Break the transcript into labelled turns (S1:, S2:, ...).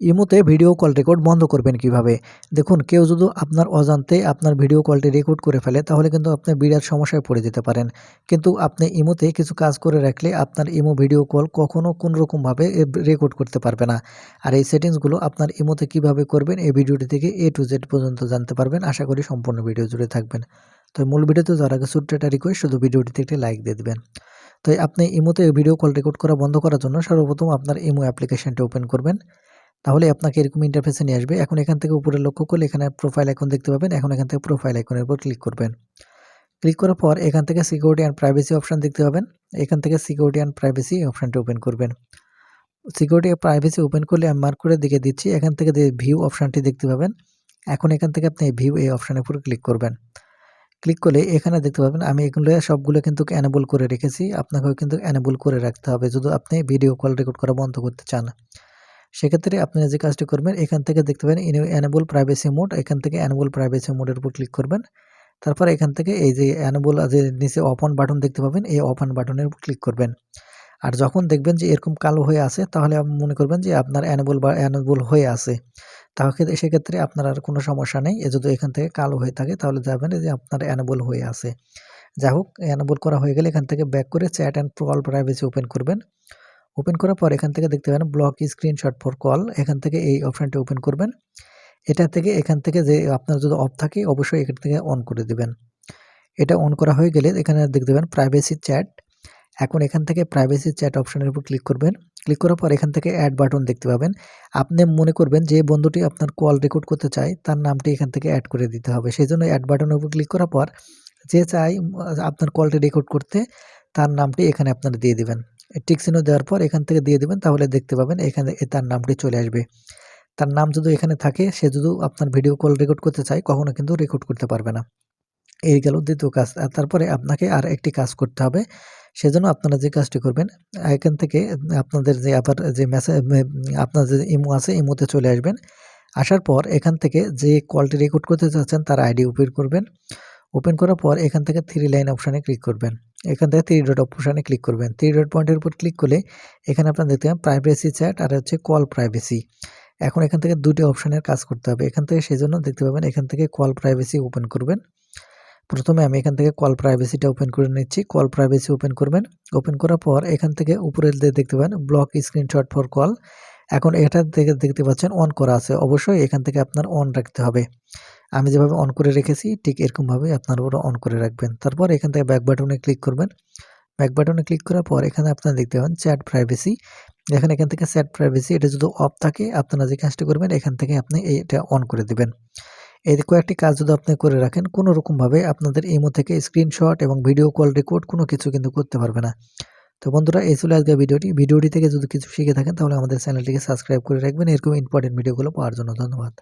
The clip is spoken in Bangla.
S1: ইমোতে ভিডিও কল রেকর্ড বন্ধ করবেন কীভাবে? দেখুন, কেউ যদি আপনার অজান্তে আপনার ভিডিও কলটি রেকর্ড করে ফেলে, তাহলে কিন্তু আপনি বিরাট সমস্যায় পড়ে যেতে পারেন। কিন্তু আপনি ইমোতে কিছু কাজ করে রাখলে আপনার ইমো ভিডিও কল কখনও কোনোরকমভাবে রেকর্ড করতে পারবে না। আর এই সেটিংসগুলো আপনার ইমোতে কীভাবে করবেন, এই ভিডিওটি থেকে এ টু জেড পর্যন্ত জানতে পারবেন। আশা করি সম্পূর্ণ ভিডিও জুড়ে থাকবেন। তো মূল ভিডিওতে যাওয়ার আগে ছোট্ট একটা রিকোয়েস্ট শুধু ভিডিওটিতে একটি লাইক দিয়ে দেবেন। তো আপনি ইমোতে ভিডিও কল রেকর্ড করা বন্ধ করার জন্য সর্বপ্রথম আপনার ইমো অ্যাপ্লিকেশনটি ওপেন করবেন। তাহলে আপনাকে এরকম ইন্টারফেসে নিয়ে আসবে। এখন এখান থেকে উপরে লক্ষ্য করলে এখানে প্রোফাইল আইকন দেখতে পাবেন। এখন এখান থেকে প্রোফাইল আইকনের উপর ক্লিক করবেন। ক্লিক করার পর এখান থেকে সিকিউরিটি অ্যান্ড প্রাইভেসি অপশান দেখতে পাবেন। এখান থেকে সিকিউরিটি অ্যান্ড প্রাইভেসি অপশানটি ওপেন করবেন। সিকিউরিটি প্রাইভেসি ওপেন করলে আমি মার্ক করে দিকে দিচ্ছি। এখান থেকে ভিউ অপশানটি দেখতে পাবেন, এখন এখান থেকে আপনি ভিউ এই অপশানের উপর ক্লিক করবেন। ক্লিক করলে এখানে দেখতে পাবেন, আমি এগুলো সবগুলো কিন্তু অ্যানেবল করে রেখেছি। আপনাকেও কিন্তু অ্যানেবল করে রাখতে হবে। যদি আপনি ভিডিও কল রেকর্ড করা বন্ধ করতে চান। সেক্ষেত্রে আপনি যে কাজটি করবেন, এখান থেকে দেখতে পাবেন অ্যানেবল প্রাইভেসি মোড এখান থেকে অ্যানেবল প্রাইভেসি মোডের উপর ক্লিক করবেন। তারপর এখান থেকে এই যে অ্যানেবল যে নিচে অপন বাটন দেখতে পাবেন, এই অপন বাটনের উপর ক্লিক করবেন। আর যখন দেখবেন যে এরকম কালো হয়ে আছে, তাহলে মনে করবেন যে আপনার অ্যানেবল বা অ্যানেবল হয়ে আছে। তাহলে সেক্ষেত্রে আপনার আর কোনো সমস্যা নেই। এ যদি এখান থেকে কালো হয়ে থাকে, তাহলে যাবেন যে আপনার অ্যানেবল হয়ে আছে। যাই হোক অ্যানেবল করা হয়ে গেলে এখান থেকে ব্যাক করে চ্যাট অ্যান্ড প্রল প্রাইভেসি ওপেন করবেন। ওপেন করার পর এখান থেকে দেখতে পাবেন ব্লক স্ক্রিনশট ফর কল এখান থেকে এই অপশানটি ওপেন করবেন। এটা থেকে এখান থেকে যে আপনার যদি অফ থাকে, অবশ্যই এখান থেকে অন করে দেবেন। এটা অন করা হয়ে গেলে এখানে দেখতে পাবেন প্রাইভেসি চ্যাট এখন এখান থেকে প্রাইভেসি চ্যাট অপশানের উপর ক্লিক করবেন। ক্লিক করার পর এখান থেকে অ্যাড বাটন দেখতে পাবেন। আপনি মনে করবেন যে বন্ধুটি আপনার কল রেকর্ড করতে চায়, তার নামটি এখান থেকে অ্যাড করে দিতে হবে। সেই জন্য অ্যাড বাটনের উপর ক্লিক করার পর যে চাই আপনার কলটি রেকর্ড করতে, তার নামটি এখানে আপনারা দিয়ে দেবেন। টিক দেওয়ার পর এখান থেকে দিয়ে দেবেন, তাহলে দেখতে পাবেন এখানে তার নামটি চলে আসবে। তার নাম যদি এখানে থাকে, সে যদি আপনার ভিডিও কল রেকর্ড করতে চায়, কখনো কিন্তু রেকর্ড করতে পারবে না। এই গেল দ্বিতীয় কাজ। আর তারপরে আপনাকে আর একটি কাজ করতে হবে। সেজন্য আপনারা যে কাজটি করবেন, এখান থেকে আপনাদের যে আবার যে মেসেজ আপনার যে ইমো আছে, ইমোতে চলে আসবেন। আসার পর এখান থেকে যে কলটি রেকর্ড করতে চাচ্ছেন, তার আইডি ওপেন করবেন। ওপেন করার পর এখান থেকে থ্রি লাইন অপশানে ক্লিক করবেন। এখান থেকে থ্রি ডট অপশানে ক্লিক করবেন। থ্রি ডট পয়েন্টের উপর ক্লিক করলে এখানে আপনার দেখতে পাবেন প্রাইভেসি চ্যাট আর হচ্ছে কল প্রাইভেসি এখন এখান থেকে দুটি অপশানের কাজ করতে হবে। এখান থেকে সেই জন্য দেখতে পাবেন এখান থেকে কল প্রাইভেসি ওপেন করবেন। প্রথমে আমি এখান থেকে কল প্রাইভেসিটা ওপেন করে নিচ্ছি। কল প্রাইভেসি ওপেন করবেন। ওপেন করার পর এখান থেকে উপরে দেখতে পাবেন ব্লক স্ক্রিনশট ফর কল এখন এটা থেকে দেখতে পাচ্ছেন অন করা আছে। অবশ্যই এখান থেকে আপনার অন রাখতে হবে। আমি যেভাবে অন করে রেখেছি, ঠিক এরকমভাবে আপনার উপরে অন করে রাখবেন। তারপর এখান থেকে ব্যাক বাটনে ক্লিক করবেন। ব্যাক বাটনে ক্লিক করার পর এখানে আপনারা দেখতে পাবেন চ্যাট প্রাইভেসি এখানে এখান থেকে চ্যাট প্রাইভেসি এটা যদি অফ থাকে, আপনারা যে কাজটি করবেন, এখান থেকে আপনি এটা অন করে দেবেন। এই কয়েকটি কাজ যদি আপনি করে রাখেন কোনো রকমভাবে আপনাদের ইমো থেকে স্ক্রিনশট এবং ভিডিও কল রেকর্ড কোনো কিছু কিন্তু করতে পারবে না। তো বন্ধুরা, এই ছিল আজকে ভিডিওটি। ভিডিওটি থেকে যদি কিছু শিখে থাকেন, তাহলে আমাদের চ্যানেলটিকে সাবস্ক্রাইব করে রাখবেন। এরকম ইম্পর্টেন্ট ভিডিওগুলো পাওয়ার জন্য ধন্যবাদ।